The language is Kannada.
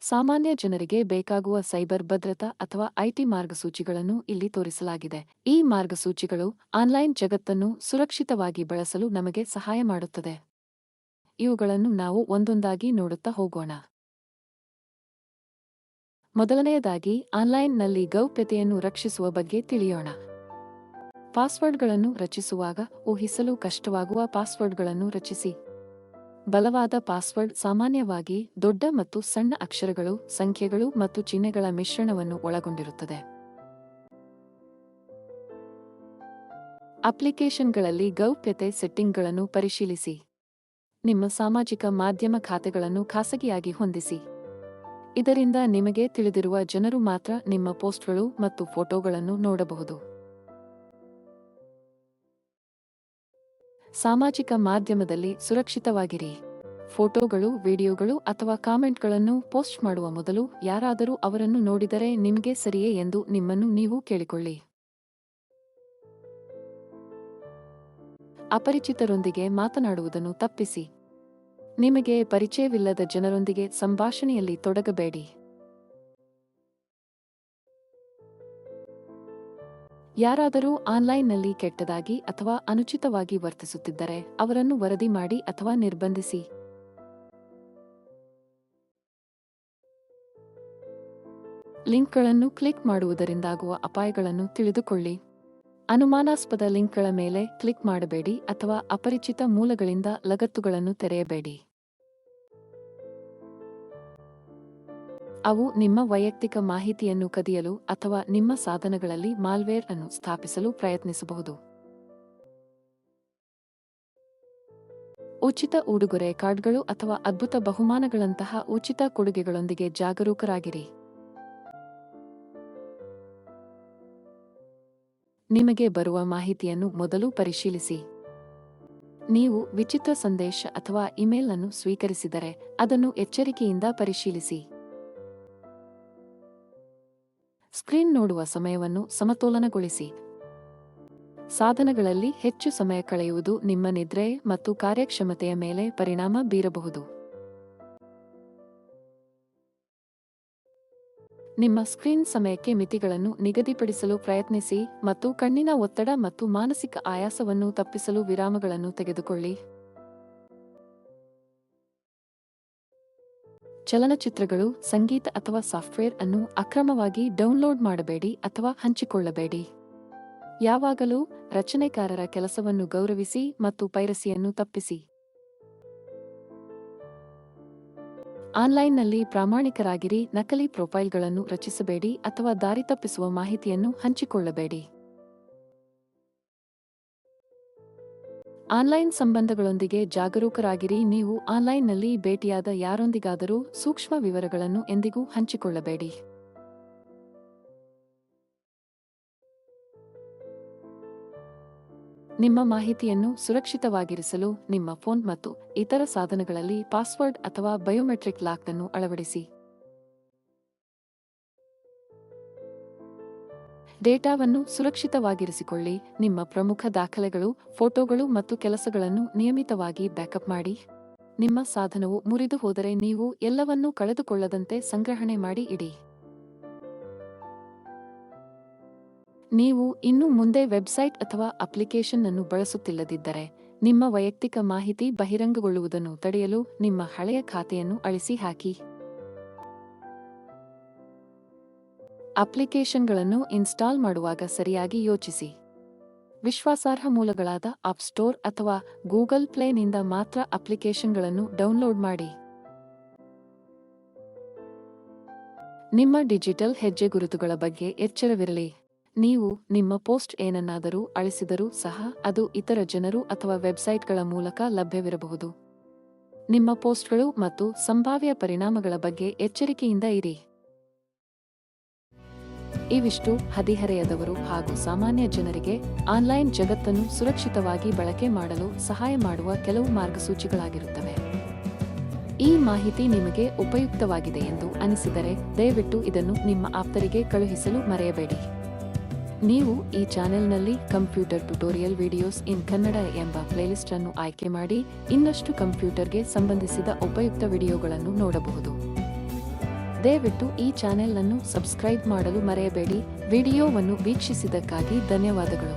ಸಾಮಾನ್ಯ ಜನರಿಗೆ ಬೇಕಾಗುವ ಸೈಬರ್ ಭದ್ರತಾ ಅಥವಾ ಐಟಿ ಮಾರ್ಗಸೂಚಿಗಳನ್ನು ಇಲ್ಲಿ ತೋರಿಸಲಾಗಿದೆ. ಈ ಮಾರ್ಗಸೂಚಿಗಳು ಆನ್ಲೈನ್ ಜಗತ್ತನ್ನು ಸುರಕ್ಷಿತವಾಗಿ ಬಳಸಲು ನಮಗೆ ಸಹಾಯ ಮಾಡುತ್ತದೆ. ಇವುಗಳನ್ನು ನಾವು ಒಂದೊಂದಾಗಿ ನೋಡುತ್ತಾ ಹೋಗೋಣ. ಮೊದಲನೆಯದಾಗಿ ಆನ್ಲೈನ್ನಲ್ಲಿ ಗೌಪ್ಯತೆಯನ್ನು ರಕ್ಷಿಸುವ ಬಗ್ಗೆ ತಿಳಿಯೋಣ. ಪಾಸ್ವರ್ಡ್ಗಳನ್ನು ರಚಿಸುವಾಗ ಊಹಿಸಲು ಕಷ್ಟವಾಗುವ ಪಾಸ್ವರ್ಡ್ಗಳನ್ನು ರಚಿಸಿ. ಬಲವಾದ ಪಾಸ್ವರ್ಡ್ ಸಾಮಾನ್ಯವಾಗಿ ದೊಡ್ಡ ಮತ್ತು ಸಣ್ಣ ಅಕ್ಷರಗಳು, ಸಂಖ್ಯೆಗಳು ಮತ್ತು ಚಿಹ್ನೆಗಳ ಮಿಶ್ರಣವನ್ನು ಒಳಗೊಂಡಿರುತ್ತದೆ. ಅಪ್ಲಿಕೇಶನ್ಗಳಲ್ಲಿ ಗೌಪ್ಯತೆ ಸೆಟ್ಟಿಂಗ್ಗಳನ್ನು ಪರಿಶೀಲಿಸಿ. ನಿಮ್ಮ ಸಾಮಾಜಿಕ ಮಾಧ್ಯಮ ಖಾತೆಗಳನ್ನು ಖಾಸಗಿಯಾಗಿ ಹೊಂದಿಸಿ. ಇದರಿಂದ ನಿಮಗೆ ತಿಳಿದಿರುವ ಜನರು ಮಾತ್ರ ನಿಮ್ಮ ಪೋಸ್ಟ್ಗಳು ಮತ್ತು ಫೋಟೋಗಳನ್ನು ನೋಡಬಹುದು. ಸಾಮಾಜಿಕ ಮಾಧ್ಯಮದಲ್ಲಿ ಸುರಕ್ಷಿತವಾಗಿರಿ. ಫೋಟೋಗಳು, ವಿಡಿಯೋಗಳು ಅಥವಾ ಕಾಮೆಂಟ್ಗಳನ್ನು ಪೋಸ್ಟ್ ಮಾಡುವ ಮೊದಲು ಯಾರಾದರೂ ಅವರನ್ನು ನೋಡಿದರೆ ನಿಮಗೆ ಸರಿಯೇ ಎಂದು ನಿಮ್ಮನ್ನು ನೀವು ಕೇಳಿಕೊಳ್ಳಿ. ಅಪರಿಚಿತರೊಂದಿಗೆ ಮಾತನಾಡುವುದನ್ನು ತಪ್ಪಿಸಿ. ನಿಮಗೆ ಪರಿಚಯವಿಲ್ಲದ ಜನರೊಂದಿಗೆ ಸಂಭಾಷಣೆಯಲ್ಲಿ ತೊಡಗಬೇಡಿ. ಯಾರಾದರೂ ಆನ್ಲೈನ್ನಲ್ಲಿ ಕೆಟ್ಟದಾಗಿ ಅಥವಾ ಅನುಚಿತವಾಗಿ ವರ್ತಿಸುತ್ತಿದ್ದರೆ ಅವರನ್ನು ವರದಿ ಮಾಡಿ ಅಥವಾ ನಿರ್ಬಂಧಿಸಿ. ಲಿಂಕ್ಗಳನ್ನು ಕ್ಲಿಕ್ ಮಾಡುವುದರಿಂದಾಗುವ ಅಪಾಯಗಳನ್ನು ತಿಳಿದುಕೊಳ್ಳಿ. ಅನುಮಾನಾಸ್ಪದ ಲಿಂಕ್ಗಳ ಮೇಲೆ ಕ್ಲಿಕ್ ಮಾಡಬೇಡಿ ಅಥವಾ ಅಪರಿಚಿತ ಮೂಲಗಳಿಂದ ಲಗತ್ತುಗಳನ್ನು ತೆರೆಯಬೇಡಿ. ಅವು ನಿಮ್ಮ ವೈಯಕ್ತಿಕ ಮಾಹಿತಿಯನ್ನು ಕದಿಯಲು ಅಥವಾ ನಿಮ್ಮ ಸಾಧನಗಳಲ್ಲಿ ಮಾಲ್ವೇರ್ ಅನ್ನು ಸ್ಥಾಪಿಸಲು ಪ್ರಯತ್ನಿಸಬಹುದು. ಉಚಿತ ಉಡುಗೊರೆ ಕಾರ್ಡ್ಗಳು ಅಥವಾ ಅದ್ಭುತ ಬಹುಮಾನಗಳಂತಹ ಉಚಿತ ಕೊಡುಗೆಗಳೊಂದಿಗೆ ಜಾಗರೂಕರಾಗಿರಿ. ನಿಮಗೆ ಬರುವ ಮಾಹಿತಿಯನ್ನು ಮೊದಲು ಪರಿಶೀಲಿಸಿ. ನೀವು ವಿಚಿತ್ರ ಸಂದೇಶ ಅಥವಾ ಇಮೇಲ್ ಅನ್ನು ಸ್ವೀಕರಿಸಿದರೆ ಅದನ್ನು ಎಚ್ಚರಿಕೆಯಿಂದ ಪರಿಶೀಲಿಸಿ. ಸ್ಕ್ರೀನ್ ನೋಡುವ ಸಮಯವನ್ನು ಸಮತೋಲನಗೊಳಿಸಿ. ಸಾಧನಗಳಲ್ಲಿ ಹೆಚ್ಚು ಸಮಯ ಕಳೆಯುವುದು ನಿಮ್ಮ ನಿದ್ರೆ ಮತ್ತು ಕಾರ್ಯಕ್ಷಮತೆಯ ಮೇಲೆ ಪರಿಣಾಮ ಬೀರಬಹುದು. ನಿಮ್ಮ ಸ್ಕ್ರೀನ್ ಸಮಯಕ್ಕೆ ಮಿತಿಗಳನ್ನು ನಿಗದಿಪಡಿಸಲು ಪ್ರಯತ್ನಿಸಿ ಮತ್ತು ಕಣ್ಣಿನ ಒತ್ತಡ ಮತ್ತು ಮಾನಸಿಕ ಆಯಾಸವನ್ನು ತಪ್ಪಿಸಲು ವಿರಾಮಗಳನ್ನು ತೆಗೆದುಕೊಳ್ಳಿ. ಚಲನಚಿತ್ರಗಳು, ಸಂಗೀತ ಅಥವಾ ಸಾಫ್ಟ್ವೇರ್ ಅನ್ನು ಅಕ್ರಮವಾಗಿ ಡೌನ್ಲೋಡ್ ಮಾಡಬೇಡಿ ಅಥವಾ ಹಂಚಿಕೊಳ್ಳಬೇಡಿ. ಯಾವಾಗಲೂ ರಚನೆಕಾರರ ಕೆಲಸವನ್ನು ಗೌರವಿಸಿ ಮತ್ತು ಪೈರಸಿಯನ್ನು ತಪ್ಪಿಸಿ. ಆನ್ಲೈನ್ನಲ್ಲಿ ಪ್ರಾಮಾಣಿಕರಾಗಿರಿ, ನಕಲಿ ಪ್ರೊಫೈಲ್ಗಳನ್ನು ರಚಿಸಬೇಡಿ ಅಥವಾ ದಾರಿ ತಪ್ಪಿಸುವ ಮಾಹಿತಿಯನ್ನು ಹಂಚಿಕೊಳ್ಳಬೇಡಿ. ಆನ್ಲೈನ್ ಸಂಬಂಧಗಳೊಂದಿಗೆ ಜಾಗರೂಕರಾಗಿರಿ. ನೀವು ಆನ್ಲೈನ್ನಲ್ಲಿ ಭೇಟಿಯಾದ ಯಾರೊಂದಿಗಾದರೂ ಸೂಕ್ಷ್ಮ ವಿವರಗಳನ್ನು ಎಂದಿಗೂ ಹಂಚಿಕೊಳ್ಳಬೇಡಿ. ನಿಮ್ಮ ಮಾಹಿತಿಯನ್ನು ಸುರಕ್ಷಿತವಾಗಿರಿಸಲು ನಿಮ್ಮ ಫೋನ್ ಮತ್ತು ಇತರ ಸಾಧನಗಳಲ್ಲಿ ಪಾಸ್ವರ್ಡ್ ಅಥವಾ ಬಯೋಮೆಟ್ರಿಕ್ ಲಾಕ್ ಅನ್ನು ಅಳವಡಿಸಿ. ಡೇಟಾವನ್ನು ಸುರಕ್ಷಿತವಾಗಿರಿಸಿಕೊಳ್ಳಿ. ನಿಮ್ಮ ಪ್ರಮುಖ ದಾಖಲೆಗಳು, ಫೋಟೋಗಳು ಮತ್ತು ಕೆಲಸಗಳನ್ನು ನಿಯಮಿತವಾಗಿ ಬ್ಯಾಕಪ್ ಮಾಡಿ. ನಿಮ್ಮ ಸಾಧನವು ಮುರಿದು ಹೋದರೆ ನೀವು ಎಲ್ಲವನ್ನೂ ಕಳೆದುಕೊಳ್ಳದಂತೆ ಸಂಗ್ರಹಣೆ ಮಾಡಿ ಇಡಿ. ನೀವು ಇನ್ನು ಮುಂದೆ ವೆಬ್ಸೈಟ್ ಅಥವಾ ಅಪ್ಲಿಕೇಶನ್ ಅನ್ನು ಬಳಸುತ್ತಿಲ್ಲದಿದ್ದರೆ, ನಿಮ್ಮ ವೈಯಕ್ತಿಕ ಮಾಹಿತಿ ಬಹಿರಂಗಗೊಳ್ಳುವುದನ್ನು ತಡೆಯಲು ನಿಮ್ಮ ಹಳೆಯ ಖಾತೆಯನ್ನು ಅಳಿಸಿ ಹಾಕಿ. ಅಪ್ಲಿಕೇಶನ್ಗಳನ್ನು ಇನ್ಸ್ಟಾಲ್ ಮಾಡುವಾಗ ಸರಿಯಾಗಿ ಯೋಚಿಸಿ. ವಿಶ್ವಾಸಾರ್ಹ ಮೂಲಗಳಾದ ಆಪ್ ಸ್ಟೋರ್ ಅಥವಾ ಗೂಗಲ್ ಪ್ಲೇನಿಂದ ಮಾತ್ರ ಅಪ್ಲಿಕೇಶನ್ಗಳನ್ನು ಡೌನ್ಲೋಡ್ ಮಾಡಿ. ನಿಮ್ಮ ಡಿಜಿಟಲ್ ಹೆಜ್ಜೆ ಗುರುತುಗಳ ಬಗ್ಗೆ ಎಚ್ಚರವಿರಲಿ. ನೀವು ನಿಮ್ಮ ಪೋಸ್ಟ್ ಏನನ್ನಾದರೂ ಅಳಿಸಿದರೂ ಸಹ ಅದು ಇತರ ಜನರು ಅಥವಾ ವೆಬ್ಸೈಟ್ಗಳ ಮೂಲಕ ಲಭ್ಯವಿರಬಹುದು. ನಿಮ್ಮ ಪೋಸ್ಟ್ಗಳು ಮತ್ತು ಸಂಭಾವ್ಯ ಪರಿಣಾಮಗಳ ಬಗ್ಗೆ ಎಚ್ಚರಿಕೆಯಿಂದ ಇರಿ. ಇವಿಷ್ಟು ಹದಿಹರೆಯದವರು ಹಾಗೂ ಸಾಮಾನ್ಯ ಜನರಿಗೆ ಆನ್ಲೈನ್ ಜಗತ್ತನ್ನು ಸುರಕ್ಷಿತವಾಗಿ ಬಳಕೆ ಮಾಡಲು ಸಹಾಯ ಮಾಡುವ ಕೆಲವು ಮಾರ್ಗಸೂಚಿಗಳಾಗಿರುತ್ತವೆ. ಈ ಮಾಹಿತಿ ನಿಮಗೆ ಉಪಯುಕ್ತವಾಗಿದೆ ಎಂದು ಅನಿಸಿದರೆ ದಯವಿಟ್ಟು ಇದನ್ನು ನಿಮ್ಮ ಆಪ್ತರಿಗೆ ಕಳುಹಿಸಲು ಮರೆಯಬೇಡಿ. ನೀವು ಈ ಚಾನೆಲ್ನಲ್ಲಿ computer tutorial videos in Kannada ಎಂಬ ಪ್ಲೇಲಿಸ್ಟ್ ಅನ್ನು ಆಯ್ಕೆ ಮಾಡಿ ಇನ್ನಷ್ಟು ಕಂಪ್ಯೂಟರ್ಗೆ ಸಂಬಂಧಿಸಿದ ಉಪಯುಕ್ತ ವಿಡಿಯೋಗಳನ್ನು ನೋಡಬಹುದು. ದಯವಿಟ್ಟು ಈ ಚಾನೆಲ್ ಅನ್ನು ಸಬ್ಸ್ಕ್ರೈಬ್ ಮಾಡಲು ಮರೆಯಬೇಡಿ. ವಿಡಿಯೋವನ್ನು ವೀಕ್ಷಿಸಿದ್ದಕ್ಕಾಗಿ ಧನ್ಯವಾದಗಳು.